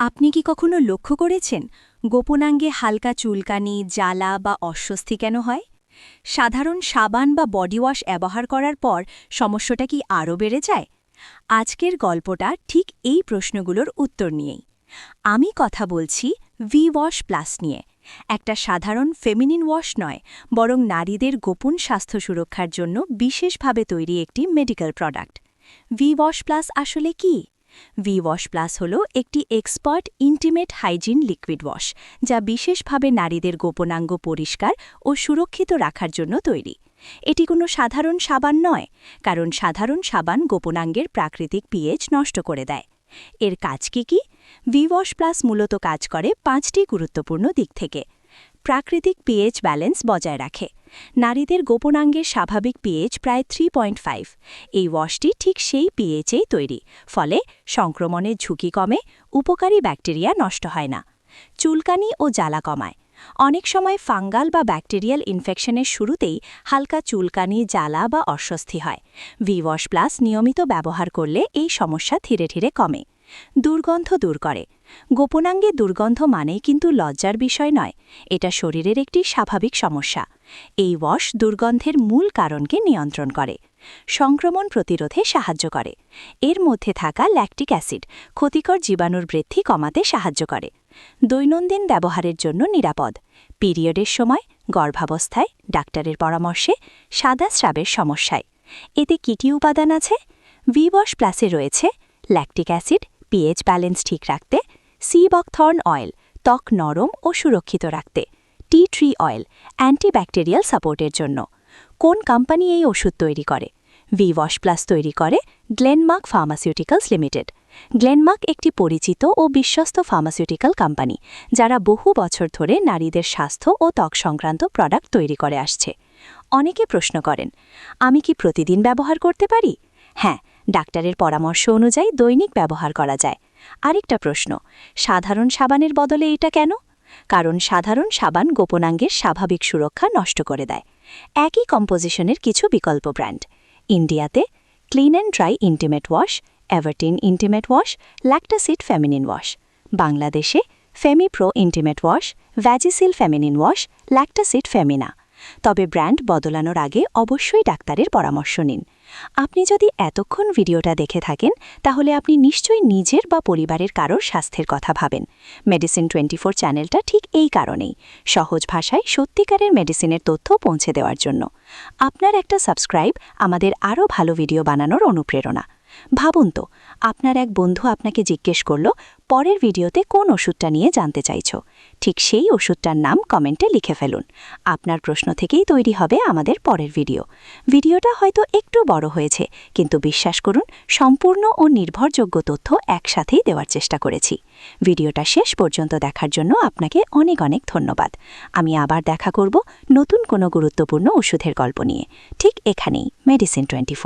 আপনি কি কখনো লক্ষ্য করেছেন গোপনাঙ্গে হালকা চুলকানি, জ্বালা বা অস্বস্তি কেন হয়? সাধারণ সাবান বা বডি ওয়াশ ব্যবহার করার পর সমস্যাটা কি আরও বেড়ে যায়? আজকের গল্পটা ঠিক এই প্রশ্নগুলোর উত্তর নিয়েই। আমি কথা বলছি ভি ওয়াশ প্লাস নিয়ে। একটা সাধারণ ফেমিনিন ওয়াশ নয়, বরং নারীদের গোপন স্বাস্থ্য সুরক্ষার জন্য বিশেষভাবে তৈরি একটি medical product V wash plus আসলে কি? ভি ওয়াশ প্লাস হল একটি expert intimate hygiene liquid wash যা বিশেষভাবে নারীদের গোপনাঙ্গ পরিষ্কার ও সুরক্ষিত রাখার জন্য তৈরি। এটি কোনো সাধারণ সাবান নয়, কারণ সাধারণ সাবান গোপনাঙ্গের প্রাকৃতিক পিএইচ নষ্ট করে দেয়। এর কাজ কি কি? ওয়াশ প্লাস মূলত কাজ করে পাঁচটি গুরুত্বপূর্ণ দিক থেকে। প্রাকৃতিক পিএইচ ব্যালেন্স বজায় রাখে। নারীদের গোপনাঙ্গের স্বাভাবিক পিএইচ প্রায় থ্রি পয়েন্ট ফাইভ এই ওয়াশটি ঠিক সেই পিএইচেই তৈরি, ফলে সংক্রমণের ঝুঁকি কমে, উপকারী ব্যাকটেরিয়া নষ্ট হয় না। চুলকানি ও জ্বালা কমায়। অনেক সময় ফাঙ্গাল বা ব্যাকটেরিয়াল ইনফেকশনের শুরুতেই হালকা চুলকানি, জ্বালা বা অস্বস্তি হয়। ভি ওয়াশ প্লাস নিয়মিত ব্যবহার করলে এই সমস্যা ধীরে ধীরে কমে। দুর্গন্ধ দূর করে। গোপনাঙ্গে দুর্গন্ধ মানেই কিন্তু লজ্জার বিষয় নয়, এটা শরীরের একটি স্বাভাবিক সমস্যা। এই ওয়াশ দুর্গন্ধের মূল কারণকে নিয়ন্ত্রণ করে, সংক্রমণ প্রতিরোধে সাহায্য করে। এর মধ্যে থাকা ল্যাকটিক অ্যাসিড ক্ষতিকর জীবাণুর বৃদ্ধি কমাতে সাহায্য করে। দৈনন্দিন ব্যবহারের জন্য নিরাপদ। পিরিয়ডের সময়, গর্ভাবস্থায়, ডাক্তারের পরামর্শে, সাদা স্রাবের সমস্যায়। এতে কী কী উপাদান আছে? ভিওয়াশ প্লাসে রয়েছে ল্যাকটিক অ্যাসিড পিএইচ ব্যালেন্স ঠিক রাখতে সি বকথর্ন অয়েল ত্বক নরম ও সুরক্ষিত রাখতে টি ট্রি অয়েল অ্যান্টিব্যাকটেরিয়াল সাপোর্টের জন্য। কোন কোম্পানি এই ওষুধ তৈরি করে? ভি ওয়াশ প্লাস তৈরি করে গ্লেনমার্ক ফার্মাসিউটিক্যালস লিমিটেড গ্লেনমার্ক একটি পরিচিত ও বিশ্বস্ত ফার্মাসিউটিক্যাল কোম্পানি যারা বহু বছর ধরে নারীদের স্বাস্থ্য ও ত্বক সংক্রান্ত প্রোডাক্ট তৈরি করে আসছে। অনেকে প্রশ্ন করেন, আমি কি প্রতিদিন ব্যবহার করতে পারি? হ্যাঁ ডাক্তারের পরামর্শ অনুযায়ী দৈনিক ব্যবহার করা যায়। আরেকটা প্রশ্ন, সাধারণ সাবানের বদলে এটা কেন? কারণ সাধারণ সাবান গোপনাঙ্গের স্বাভাবিক সুরক্ষা নষ্ট করে দেয়। একই কম্পোজিশনের কিছু বিকল্প ব্র্যান্ড, ইন্ডিয়াতে clean and dry intimate wash, Everteen intimate wash Lactacyd feminine wash. বাংলাদেশে Femipro intimate wash, Vagisil feminine wash Lactacyd Femina তবে ব্র্যান্ড বদলানোর আগে অবশ্যই ডাক্তারের পরামর্শ নিন। আপনি যদি এতক্ষণ ভিডিওটা দেখে থাকেন, তাহলে আপনি নিশ্চয়ই নিজের বা পরিবারের কারোর স্বাস্থ্যের কথা ভাবেন। মেডিসিন টোয়েন্টি চ্যানেলটা ঠিক এই কারণেই। সহজ ভাষায় সত্যিকারের মেডিসিনের তথ্য পৌঁছে দেওয়ার জন্য। আপনার একটা সাবস্ক্রাইব আমাদের আরও ভালো ভিডিও বানানোর অনুপ্রেরণা। ভাবুন তো, আপনার এক বন্ধু আপনাকে জিজ্ঞেস করল, পরের ভিডিওতে কোন ওষুধটা নিয়ে জানতে চাইছ? ঠিক সেই ওষুধটার নাম কমেন্টে লিখে ফেলুন। আপনার প্রশ্ন থেকেই তৈরি হবে আমাদের পরের ভিডিও। ভিডিওটা হয়তো একটু বড় হয়েছে, কিন্তু বিশ্বাস করুন, সম্পূর্ণ ও নির্ভরযোগ্য তথ্য একসাথেই দেওয়ার চেষ্টা করেছি। ভিডিওটা শেষ পর্যন্ত দেখার জন্য আপনাকে অনেক অনেক ধন্যবাদ। আমি আবার দেখা করব নতুন কোনো গুরুত্বপূর্ণ ওষুধের গল্প নিয়ে। ঠিক এখানেই মেডিসিন টোয়েন্টি